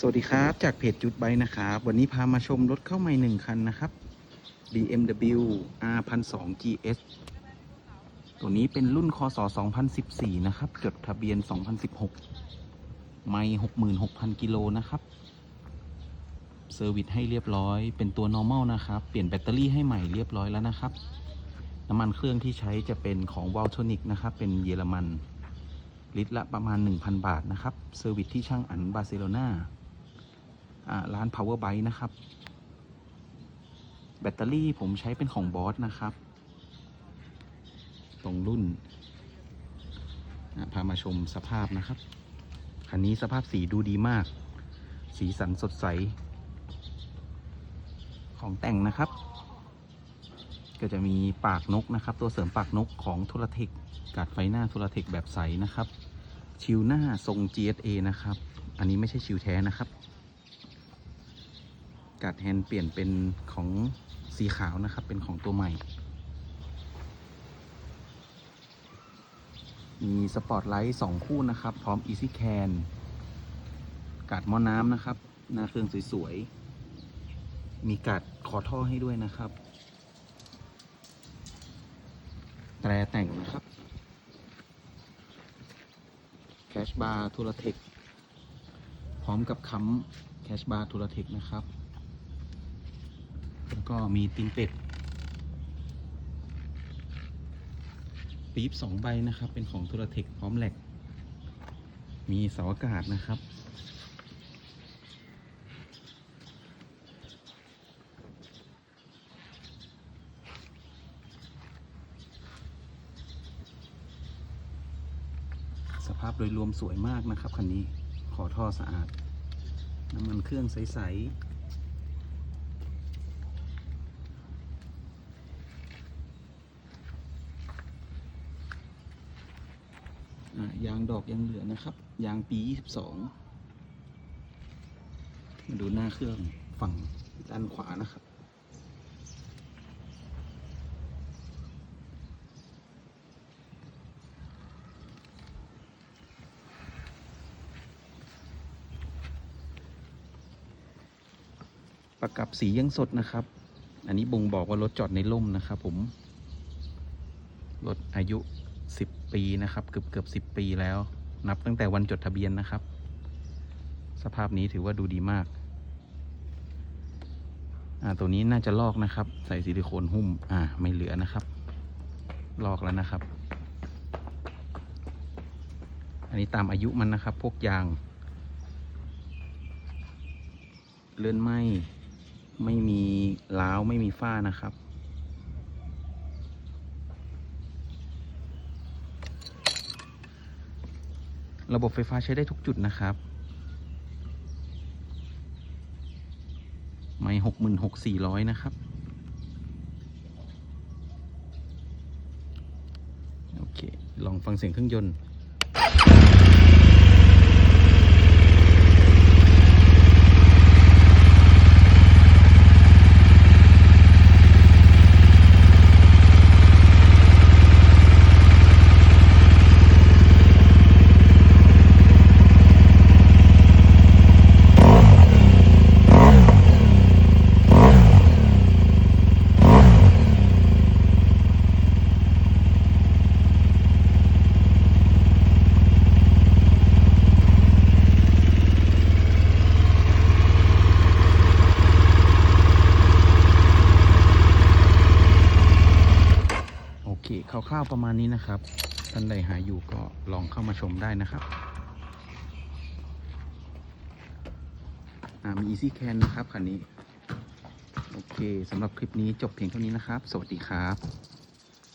สวัสดีครับจากเพจจุดไบนะครับ วันนี้พามาชมรถเข้าใหม่หนึ่งคันนะครับ BMW R 1 2 GS ตัวนี้เป็นรุ่นคศ2014 นะครับ จดทะเบียน 2016 ไม่66,000 กิโลนะครับ เซอร์วิสให้เรียบร้อย เป็นตัว normal นะครับ เปลี่ยนแบตเตอรี่ให้ใหม่เรียบร้อยแล้วนะครับ น้ำมันเครื่องที่ใช้จะเป็นของ v a l t o n i c นะครับ เป็นเยอรมันลิตรละประมาณ 1,000 บาทนะครับ เซอร์วิสที่ช่างอันบาร์เซโลนา ร้าน Power Bike นะครับ แบตเตอรี่ผมใช้เป็นของบอสนะครับ ตรงรุ่น พามาชมสภาพนะครับ คันนี้สภาพสีดูดีมาก สีสันสดใส ของแต่งนะครับ ก็จะมีปากนกนะครับ ตัวเสริมปากนกของทุรเทคกาดไฟหน้าทุรเทคแบบใสนะครับ ชิวหน้าทรง GSA นะครับ อันนี้ไม่ใช่ชิวแท้นะครับ กาดแฮนด์เปลี่ยนเป็นของสีขาวนะครับ เป็นของตัวใหม่ มีสปอตไลท์สองคู่นะครับ พร้อม Easy Can กาดหม้อน้ำนะครับ หน้าเครื่องสวยๆ มีกาดขอท่อให้ด้วยนะครับแตรแต่งนะครับแคชบาร์ทูรเทคพร้อมกับค้ำแคชบาร์ทูรเทคนะครับ ก็มีตีนเป็ดปี๊บสองใบนะครับ เป็นของทูรเทคพร้อมแหลก มีเสาอากาศนะครับ สภาพโดยรวมสวยมากนะครับ คันนี้ ขอท่อสะอาด น้ำมันเครื่องใส ๆ ยางดอกยังเหลือนะครับ ยางปี 22 มาดูหน้าเครื่องฝั่งด้านขวานะครับ ประกับสียังสดนะครับ อันนี้บ่งบอกว่ารถจอดในร่มนะครับผม รถอายุ 10 ปีนะครับ เกือบเกือบ10ปีแล้ว นับตั้งแต่วันจดทะเบียนนะครับ สภาพนี้ถือว่าดูดีมาก อ่าตัวนี้น่าจะลอกนะครับ ใส่ซิลิโคนหุ้ม อ่า ไม่เหลือนะครับ ลอกแล้วนะครับ อันนี้ตามอายุมันนะครับ พวกยาง เลื่อนไหมไม่มีล้าวไม่มีฝ้านะครับ ระบบไฟฟ้าใช้ได้ทุกจุดนะครับ ไม่หกหมื่นหกสี่ร้อยนะครับ โอเค ลองฟังเสียงเครื่องยนต์ คคร่าวๆประมาณนี้นะครับท่านใดหาอยู่ก็ลองเข้ามาชมได้นะครับมีอีซี่แคนนะครับคันนี้ โอเคสำหรับคลิปนี้จบเพียงเท่านี้นะครับ สวัสดีครับ